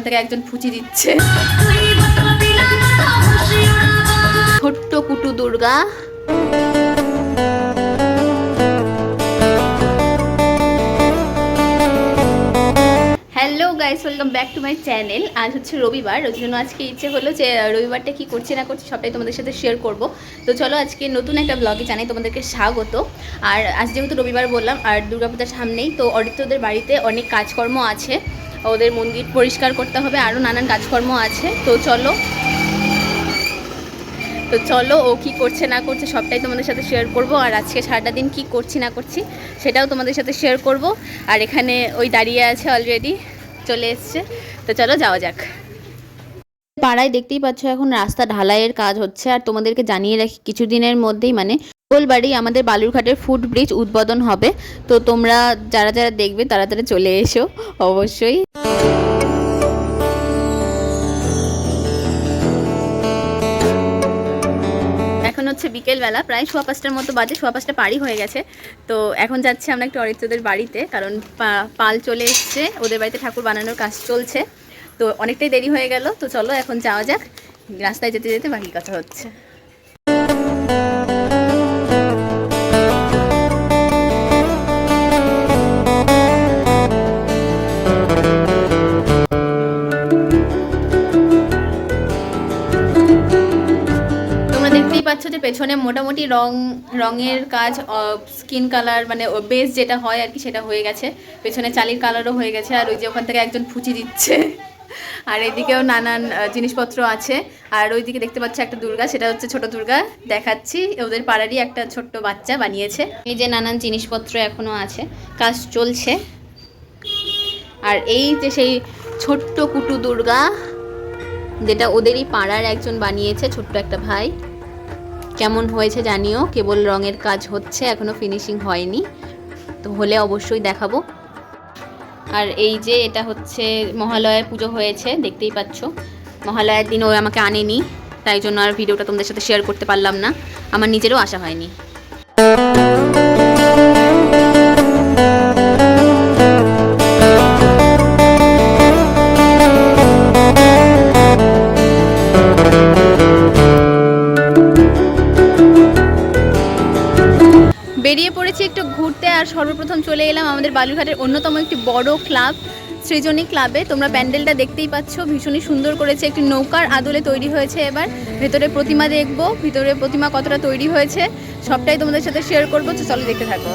ওখান থেকে একজন ফুচি দিচ্ছে। ছোট্ট কুটু Durga. Hello guys welcome back to my channel আজ হচ্ছে রবিবার, ওই জন্য আজকে ইচ্ছে হলো যে রবিবারটা কি করছি না করছি সবটাই তোমাদের সাথে শেয়ার করব। তো চলো আজকে নতুন একটা ব্লগে জানাই তোমাদেরকে স্বাগত। আর আজ যেহেতু রবিবার বললাম, আর দুর্গাপূজার সামনেই, তো অরিত্রদের বাড়িতে অনেক কাজকর্ম আছে। ওদের মন্দির পরিষ্কার করতে হবে আরও নানান কাজকর্ম আছে। তো চলো তো চলো, ও কি করছে না করছে সবটাই তোমাদের সাথে শেয়ার করব। আর আজকে সারাটা দিন কি করছি না করছি সেটাও তোমাদের সাথে শেয়ার করব। আর এখানে ওই দাঁড়িয়ে আছে অলরেডি চলে এসছে। তো চলো, যাওয়া যাক। পাড়ায় দেখতেই পাচ্ছ এখন রাস্তা ঢালাইয়ের কাজ হচ্ছে। আর তোমাদেরকে জানিয়ে রাখি, কিছুদিনের মধ্যেই মানে বাড়ি আমাদের বালুরঘাটের ফুট ব্রিজ উদ্বোধন হবে। তো তোমরা যারা যারা দেখবে তারা তারা চলে এসো, অবশ্যই। হচ্ছে বিকেলবেলা, প্রায় সোয়া পাঁচটার মতো বাজে, সোয়া পাঁচটা পাড়ি হয়ে গেছে। তো এখন যাচ্ছি আমরা একটু অরিত্রদের বাড়িতে, কারণ পাল চলে এসছে, ওদের বাড়িতে ঠাকুর বানানোর কাজ চলছে। তো অনেকটাই দেরি হয়ে গেল, তো চলো এখন যাওয়া যাক, রাস্তায় যেতে যেতে বাকি কথা হচ্ছে। দেখতেই পাচ্ছ যে পেছনে মোটামুটি রং, রঙের কাজ স্কিন কালার মানে বেস যেটা হয় আর কি সেটা হয়ে গেছে। পেছনে চালির কালারও হয়ে গেছে আর ওই যে ওখান থেকে একজন ফুচি দিচ্ছে। আর এদিকেও নানান জিনিসপত্র আছে। আর ওইদিকে দেখতে পাচ্ছ একটা দুর্গা, সেটা হচ্ছে ছোট দুর্গা। দেখাচ্ছি, ওদের পাড়ারই একটা ছোট্ট বাচ্চা বানিয়েছে। এই যে নানান জিনিসপত্র এখনও আছে, কাজ চলছে। আর এই যে সেই ছোট্ট কুটু দুর্গা, যেটা ওদেরই পাড়ার একজন বানিয়েছে, ছোট্ট একটা ভাই। কেমন হয়েছে জানিও। কেবল রঙের কাজ হচ্ছে, এখনও ফিনিশিং হয়নি। তো হলে অবশ্যই দেখাবো। আর এই যে এটা হচ্ছে মহালয়ের পুজো হয়েছে, দেখতেই পাচ্ছ। মহালয়ার দিন ও আমাকে আনেনি, তাই জন্য আর ভিডিওটা তোমাদের সাথে শেয়ার করতে পারলাম না। আমার নিজেরও আশা হয়নি। বেরিয়ে একটু ঘুরতে আর সর্বপ্রথম চলে এলাম আমাদের বালুরঘাটের অন্যতম একটি বড় ক্লাব, সৃজনী ক্লাবে। তোমরা প্যান্ডেলটা দেখতেই পাচ্ছ, ভীষণই সুন্দর করেছে। একটি নৌকার আদলে তৈরি হয়েছে এবার। ভেতরে প্রতিমা দেখব, ভিতরে প্রতিমা কতটা তৈরি হয়েছে, সবটাই তোমাদের সাথে শেয়ার করব। চলো দেখতে থাকো।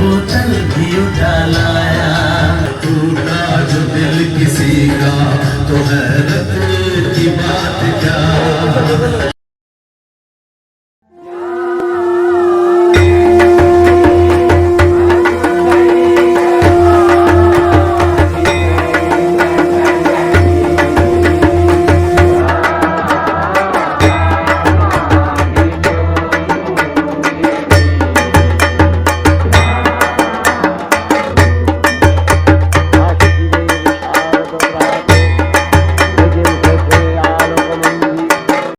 बोतल भी उठा लाया टूटा जो दिल किसी का तो हैरत की बात क्या?